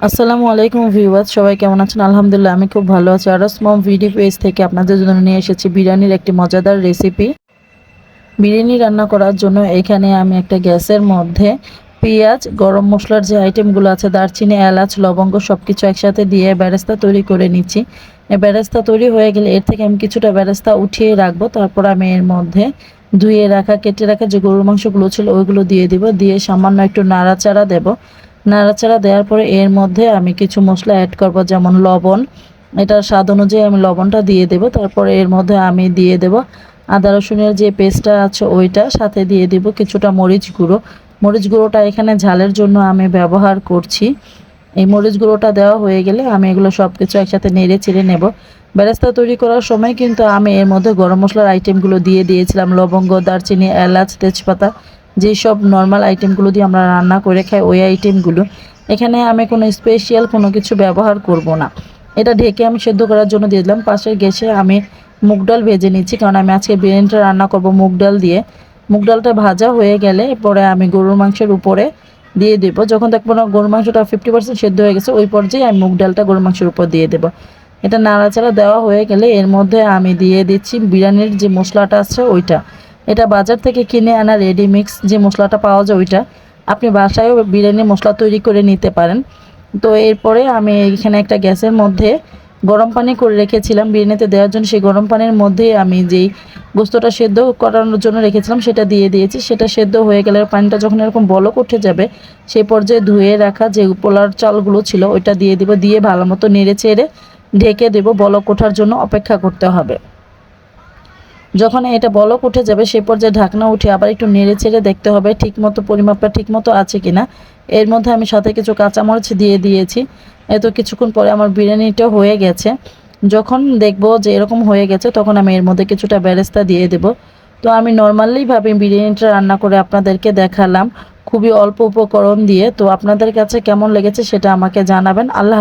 আসসালামু আলাইকুম ভিউয়ার্স, সবাই কেমন আছেন? আলহামদুলিল্লাহ, আমি খুব ভালো আছি। আরস মম ভিডি পেজ থেকে আপনাদের জন্য নিয়ে এসেছি বিরিয়ানির একটি মজাদার রেসিপি বিরিয়ানি রান্না করার জন্য এখানে আমি একটা গ্যাসের মধ্যে পেঁয়াজ, গরম মশলার যে আইটেমগুলো আছে, দারচিনি, এলাচ, লবঙ্গ সব কিছু একসাথে দিয়ে ব্যারেস্তা তৈরি করে নিচ্ছি। এই বেরেস্তা তৈরি হয়ে গেলে এর থেকে আমি কিছুটা ব্যারেস্তা উঠিয়ে রাখব। তারপর আমি এর মধ্যে ধুয়ে রাখা, কেটে রাখা যে গরুর মাংসগুলো ছিল, ওইগুলো দিয়ে দিব। দিয়ে সামান্য একটু নাড়াচাড়া দেবো। নাড়াচাড়া দেওয়ার পরে এর মধ্যে আমি কিছু মশলা অ্যাড করব, যেমন লবণ। এটার স্বাদ অনুযায়ী আমি লবণটা দিয়ে দেব। তারপরে এর মধ্যে আমি দিয়ে দেব আদা, রসুনের যে পেস্টটা আছে ওইটা, সাথে দিয়ে দেব কিছুটা মরিচ গুঁড়ো। মরিচ গুঁড়োটা এখানে ঝালের জন্য আমি ব্যবহার করছি। এই মরিচ গুঁড়োটা দেওয়া হয়ে গেলে আমি এগুলো সব কিছু একসাথে নেড়ে চেড়ে নেব। বেরেস্তা তৈরি করার সময় কিন্তু আমি এর মধ্যে গরম মশলার আইটেমগুলো দিয়ে দিয়েছিলাম। লবঙ্গ, দারচিনি, এলাচ, তেজপাতা। যেই সব নর্মাল আইটেমগুলো দিয়ে আমরা রান্না করে খাই, ওই আইটেমগুলো এখানে আমি কোনো স্পেশাল কোনো কিছু ব্যবহার করব না। এটা ঢেকে আমি সেদ্ধ করার জন্য দিয়ে দিলাম। পাশের গ্যাসে আমি মুগ ডাল ভেজে নিচ্ছি, কারণ আমি আজকে বিরিয়ানিটা রান্না করব মুগ ডাল দিয়ে। মুগ ডালটা ভাজা হয়ে গেলে পরে আমি গরুর মাংসের উপরে দিয়ে দেবো। যখন দেখব না গরুর মাংসটা ফিফটি পার্সেন্ট সেদ্ধ হয়ে গেছে, ওই পর্যায়ে আমি মুগ ডালটা গরুর মাংসের উপর দিয়ে দেবো। এটা নাড়াচাড়া দেওয়া হয়ে গেলে এর মধ্যে আমি দিয়ে দিচ্ছি বিরিয়ানির যে মশলাটা আছে, ওইটা। এটা বাজার থেকে কিনে আনা রেডি মিক্স যে মশলাটা পাওয়া যায় ওইটা। আপনি বাসায়ও বিরিয়ানি মশলা তৈরি করে নিতে পারেন। তো এরপরে আমি এখানে একটা গ্যাসের মধ্যে গরম পানি করে রেখেছিলাম বিরিয়ানিতে দেওয়ার জন্য। সেই গরম পানির মধ্যেই আমি যেই গোস্তটা সেদ্ধ করানোর জন্য রেখেছিলাম সেটা দিয়ে দিয়েছি। সেটা সেদ্ধ হয়ে গেলে পানিটা যখন এরকম বলক উঠে যাবে সেই পর্যায়ে ধুয়ে রাখা যে পোলার চালগুলো ছিল ওইটা দিয়ে দিব। দিয়ে ভালো মতো নেড়ে চেড়ে ঢেকে দেবো। বলক ওঠার জন্য অপেক্ষা করতে হবে। যখন এটা বলক উঠে যাবে সেই পর্যায়ে ঢাকনা উঠে আবার একটু নেড়ে চেড়ে দেখতে হবে ঠিক মতো পরিমাপটা ঠিক মতো আছে কিনা। এর মধ্যে আমি সাথে কিছু কাঁচামরিচ দিয়ে দিয়েছি। এত কিছুক্ষণ পরে আমার বিরিয়ানিটা হয়ে গেছে। যখন দেখব যে এরকম হয়ে গেছে, তখন আমি এর মধ্যে কিছুটা ব্যারেস্তা দিয়ে দেব। তো আমি নর্মালিভাবে বিরিয়ানিটা রান্না করে আপনাদেরকে দেখালাম। খুবই অল্প উপকরণ দিয়ে। তো আপনাদের কাছে কেমন লেগেছে সেটা আমাকে জানাবেন। আল্লাহ